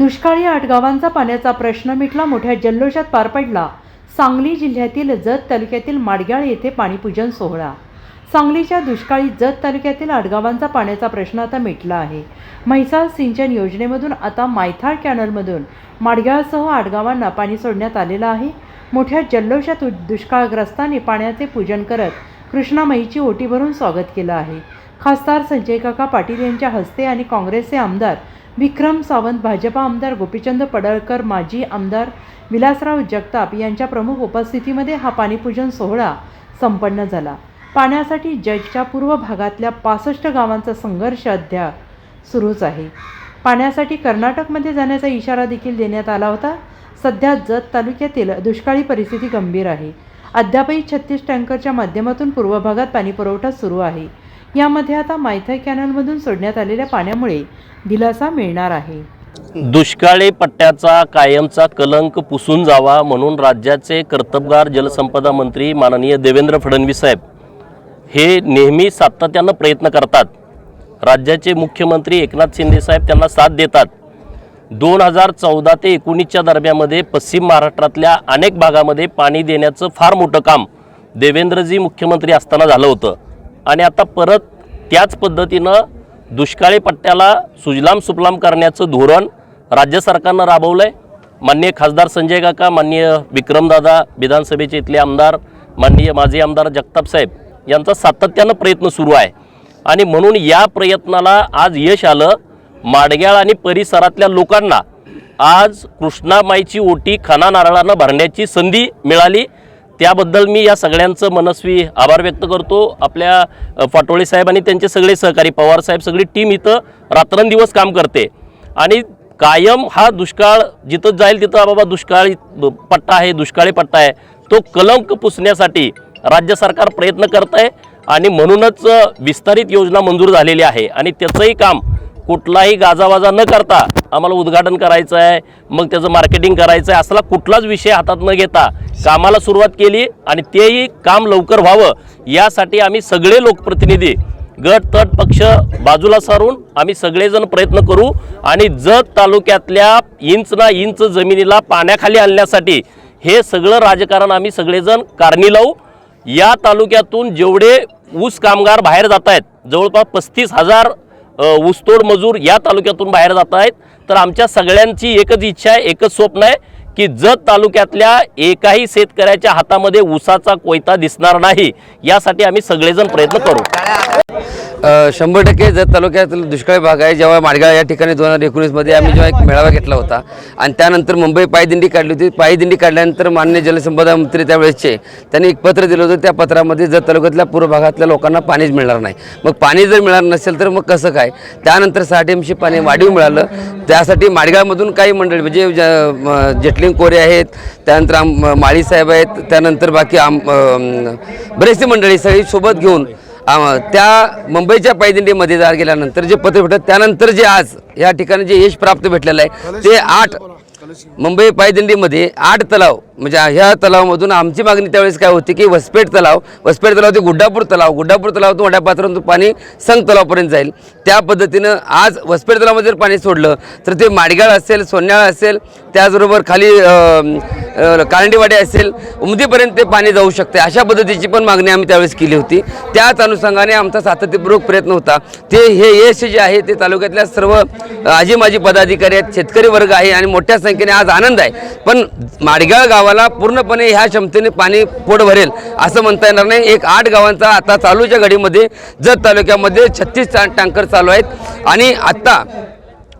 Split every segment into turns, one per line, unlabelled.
दुष्काळी आठ गावांचा पाण्याचा प्रश्न मिटला मोठ्या जल्लोषात पार पडला. सांगली जिल्ह्यातील जत तालुक्यातील माडग्याळ येथे पाणीपूजन सोहळा. सांगलीच्या दुष्काळी जत तालुक्यातील आठ गावांचा पाण्याचा प्रश्न आता मिटला आहे. म्हैसाळ सिंचन योजनेमधून आता मायथाळ कॅनलमधून माडग्याळसह आठ गावांना पाणी सोडण्यात आलेलं आहे. मोठ्या जल्लोषात दुष्काळग्रस्तांनी पाण्याचे पूजन करत कृष्णामाईची ओटी भरून स्वागत केलं आहे. खासदार संजय काका पाटील यांच्या हस्ते आणि काँग्रेसचे आमदार विक्रम सावंत भाजपा आमदार गोपीचंद पडळकर माजी आमदार विलासराव जगताप यांच्या प्रमुख उपस्थितीमध्ये हा पाणीपूजन सोहळा संपन्न झाला. पाण्यासाठी जजच्या पूर्व भागातल्या पासष्ट गावांचा संघर्ष अद्याप सुरूच आहे. पाण्यासाठी कर्नाटकमध्ये जाण्याचा इशारा देखील देण्यात आला होता. सध्या जत तालुक्यातील दुष्काळी परिस्थिती गंभीर आहे. अद्यापही छत्तीस टँकरच्या माध्यमातून पूर्व भागात पाणीपुरवठा सुरू आहे. यामध्ये आता मायथाय कॅनलमधून सोडण्यात आलेल्या पाण्यामुळे दिलासा मिळणार आहे.
दुष्काळी पट्ट्याचा कायमचा कलंक पुसून जावा म्हणून राज्याचे कर्तबगार जलसंपदा मंत्री माननीय देवेंद्र फडणवीस साहेब हे नेहमी सातत्यानं प्रयत्न करतात. राज्याचे मुख्यमंत्री एकनाथ शिंदे साहेब त्यांना साथ देतात. दोन हजार चौदा ते एकोणीसच्या दरम्यामध्ये पश्चिम महाराष्ट्रातल्या अनेक भागामध्ये पाणी देण्याचं फार मोठं काम देवेंद्रजी मुख्यमंत्री असताना झालं होतं. आणि आता परत त्याच पद्धतीनं दुष्काळी पट्ट्याला सुजलाम सुफलाम करण्याचं धोरण राज्य सरकारनं राबवलं आहे माननीय खासदार संजय काका माननीय विक्रमदादा विधानसभेचे इथले आमदार माननीय माजी आमदार जगताप साहेब यांचा सातत्यानं प्रयत्न सुरू आहे. आणि म्हणून या प्रयत्नाला आज यश आलं. माडग्याळ आणि परिसरातल्या लोकांना आज कृष्णामाईची ओटी खाना नारळानं भरण्याची संधी मिळाली. त्याबद्दल मी या सगळ्यांचं मनस्वी आभार व्यक्त करतो. आपल्या फाटोळे साहेब आणि त्यांचे सगळे सहकारी पवार साहेब सगळी टीम इथं रात्रंदिवस काम करते. आणि कायम हा दुष्काळ जिथं जाईल तिथं बाबा दुष्काळी पट्टा आहे दुष्काळी पट्टा आहे. तो कलंक पुसण्यासाठी राज्य सरकार प्रयत्न करत आहे आणि म्हणूनच विस्तारित योजना मंजूर झालेली आहे. आणि त्याचंही काम कुठलाही गाजावाजा न करता आम्हाला उद्घाटन करायचं आहे मग त्याचं मार्केटिंग करायचं आहे असला कुठलाच विषय हातात न घेता कामाला सुरुवात केली आणि तेही काम लवकर व्हावं यासाठी आम्ही सगळे लोकप्रतिनिधी गट तट पक्ष बाजूला सारून आम्ही सगळेजण प्रयत्न करू आणि जत तालुक्यातल्या इंच ना इंच जमिनीला पाण्याखाली आणण्यासाठी हे सगळं राजकारण आम्ही सगळेजण कारणी लावू. या तालुक्यातून जेवढे ऊस कामगार बाहेर जात आहेत जवळपास पस्तीस हजार ऊसतोड मजूर या तालुक्यातून बाहेर जात आहेत. तर आमच्या सगळ्यांची एकच इच्छा आहे एकच स्वप्न आहे की जत तालुक्यातल्या एकाही शेतकऱ्याच्या हातामध्ये ऊसाचा कोयता दिसणार नाही यासाठी आम्ही सगळेजण प्रयत्न करू.
शंभर टक्के जत तालुक्यातील दुष्काळी भाग आहे. जेव्हा माडगाळ या ठिकाणी दोन हजार एकोणीसमध्ये आम्ही जेव्हा एक मेळावा घेतला होता आणि त्यानंतर मुंबई पायदिंडी काढली होती. पायदिंडी काढल्यानंतर मान्य जलसंपदा मंत्री त्यावेळेसचे त्यांनी एक पत्र दिलं होतं. त्या पत्रामध्ये जत तालुक्यातल्या पूर्व भागातल्या लोकांना पाणीच मिळणार नाही. मग पाणी जर मिळणार नसेल तर मग कसं काय? त्यानंतर सहा एमशी पाणी वाढीव मिळालं. त्यासाठी माडगाळमधून काही मंडळी म्हणजे ज- म- कोरे आहेत त्यानंतर आम माळी साहेब आहेत त्यानंतर बाकी आम बरेचसे मंडळी सगळी सोबत घेऊन त्या मुंबईच्या पायदिंडीमध्ये जा गेल्यानंतर जे पत्र भेटत त्यानंतर जे आज या ठिकाणी जे यश प्राप्त भेटलेलं आहे ते आठ मुंबई पायदिंडीमध्ये आठ तलाव म्हणजे ह्या तलावामधून आमची मागणी त्यावेळेस काय होती की वसपेट तलाव वसपेट तलाव ते गुड्डापूर तलाव गुड्डापूर तलावातून वड्या पात्रातून पाणी संग तलावपर्यंत जाईल. त्या पद्धतीनं आज वसपेट तलावामध्ये जर पाणी सोडलं तर ते माडगाळ असेल सोन्याळ असेल त्याचबरोबर खाली कारंडीवाडी असेल उमदीपर्यंत ते पाणी जाऊ शकते. अशा पद्धतीची पण मागणी आम्ही त्यावेळेस केली होती. त्याच अनुषंगाने आमचा सातत्यपूर्वक प्रयत्न होता. ते हे यश जे आहे ते तालुक्यातल्या सर्व आजी माजी पदाधिकारी आहेत शेतकरी वर्ग आहे आणि मोठ्या संख्येने आज आनंद आहे. पण माडगाळ गावाला पूर्णपणे ह्या क्षमतेने पाणी पोट भरेल असं म्हणता येणार नाही. एक आठ गावांचा आता चालूच्या घडीमध्ये जत तालुक्यामध्ये छत्तीस टँकर चालू आहेत. आणि आत्ता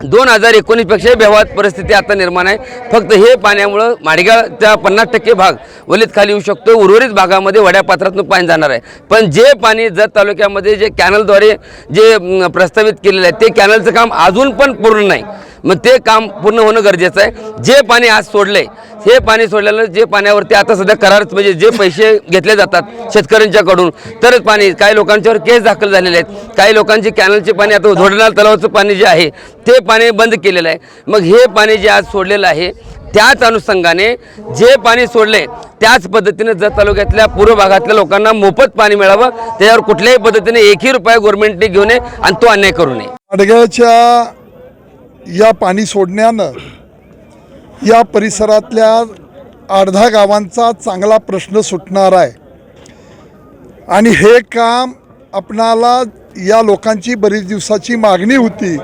दोन हजार एकोणीसपेक्षाही बेवाद परिस्थिती आता निर्माण आहे. फक्त हे पाण्यामुळं माडगाळच्या पन्नास टक्के भाग वलीत खाली येऊ शकतो उर्वरित भागामध्ये वड्यापात्रातून पाणी जाणार आहे. पण जे पाणी जत तालुक्यामध्ये जे कॅनलद्वारे जे प्रस्तावित केलेलं आहे ते कॅनलचं काम अजून पण पूर्ण नाही. मग ते काम पूर्ण होणं गरजेचं आहे. जे पाणी आज सोडलंय हे पाणी सोडलेलं जे पाण्यावरती आता सध्या करार म्हणजे जे पैसे घेतले जातात शेतकऱ्यांच्याकडून तरच पाणी काही लोकांच्यावर केस दाखल झालेले आहेत. काही लोकांची कॅनलचे पाणी आता धोडणार तलावाचं पाणी जे आहे ते पाणी बंद केलेलं आहे. मग हे पाणी जे आज सोडलेलं आहे त्याच अनुषंगाने जे पाणी सोडले त्याच पद्धतीने जत तालुक्यातल्या पूर्व भागातल्या लोकांना मोफत पाणी मिळावं त्याच्यावर कुठल्याही पद्धतीने एकही रुपया गव्हर्नमेंटने घेऊ नये आणि तो अन्याय करू नये.
या पाणी सोडण्यानं या परिसरातल्या अर्धा गावांचा चांगला प्रश्न सुटणार आहे. आणि हे काम आपणाला या लोकांची बरीच दिवसाची मागणी होती.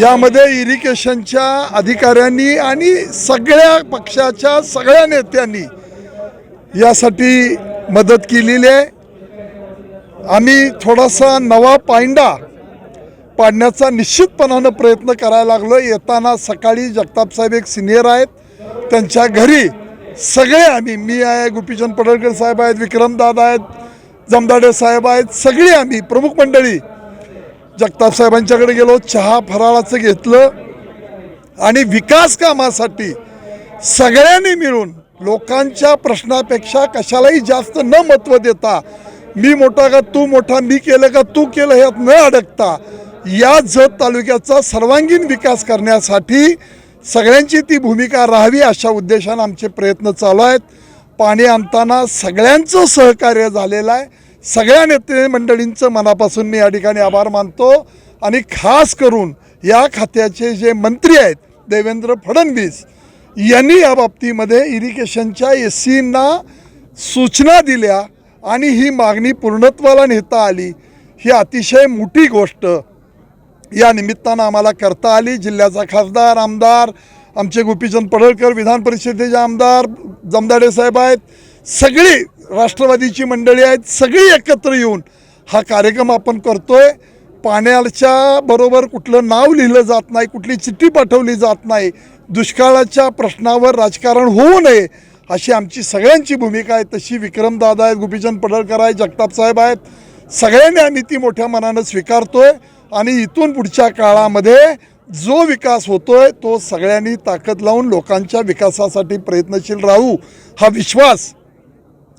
यामध्ये इरिगेशनच्या अधिकाऱ्यांनी आणि सगळ्या पक्षाच्या सगळ्या नेत्यांनी यासाठी मदत केलेली आहे. आम्ही थोडासा नवा पायंडा पाडण्याचा निश्चितपणानं प्रयत्न करायला लागलो. येताना सकाळी जगतापसाहेब एक सिनियर आहेत. त्यांच्या घरी सगळे आम्ही मी आहे गोपीचंद पडळकर साहेब आहेत विक्रमदादा आहेत जमदाडे साहेब आहेत सगळी आम्ही प्रमुख मंडळी जगताप साहेबांच्याकडे गेलो चहा फराळाचं घेतलं आणि विकास कामासाठी सगळ्यांनी मिळून लोकांच्या प्रश्नापेक्षा कशालाही जास्त न महत्त्व देता मी मोठा का तू मोठा मी केलं का तू केलं ह्यात न अडकता या जत तालुक्याचा सर्वांगीण विकास करण्यासाठी सगळ्यांची ती भूमिका राहावी अशा उद्देशानं आमचे प्रयत्न चालू आहेत. पाणी आणताना सगळ्यांचं सहकार्य झालेलं आहे. सगळ्या नेते मंडळींचं मनापासून मी या ठिकाणी आभार मानतो आणि खास करून या खात्याचे जे मंत्री आहेत देवेंद्र फडणवीस यांनी या बाबतीमध्ये इरिगेशनच्या एस सींना सूचना दिल्या आणि ही मागणी पूर्णत्वाला नेता आली. ही अतिशय मोठी गोष्ट या निमित्तानं आम्हाला करता आली. जिल्ह्याचा खासदार आमदार आमचे गोपीचंद पडळकर विधान परिषदेचे आमदार जमदाडे साहेब आहेत. सगळी राष्ट्रवादीची मंडळी आहेत. सगळी एकत्र येऊन हा कार्यक्रम आपण करतोय. पाण्याच्या बरोबर कुठलं नाव लिहिलं जात नाही कुठली चिठ्ठी पाठवली जात नाही. दुष्काळाच्या प्रश्नावर राजकारण होऊ नये अशी आमची सगळ्यांची भूमिका आहे. तशी विक्रमदादा आहेत गोपीचंद पडळकर आहेत जगताप साहेब आहेत. सगळ्यांनी आम्ही ती मोठ्या मनानं स्वीकारतोय. आणि इथून पुढच्या काळामध्ये जो विकास होतोय तो सगळ्यांनी ताकद लावून लोकांच्या विकासासाठी प्रयत्नशील राहू हा विश्वास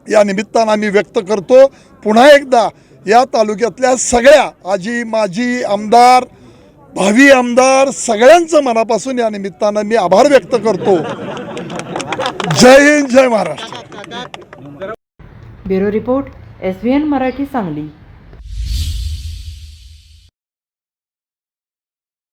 या निमित्तानं आम्ही व्यक्त करतो. पुन्हा एकदा या तालुक्यातल्या सगळ्या आजी माजी आमदार भावी आमदार सगळ्यांचं मनापासून या निमित्तानं मी आभार व्यक्त करतो. जय हिंद जय Maharashtra.
Bureau report S V N Marathi Sangli.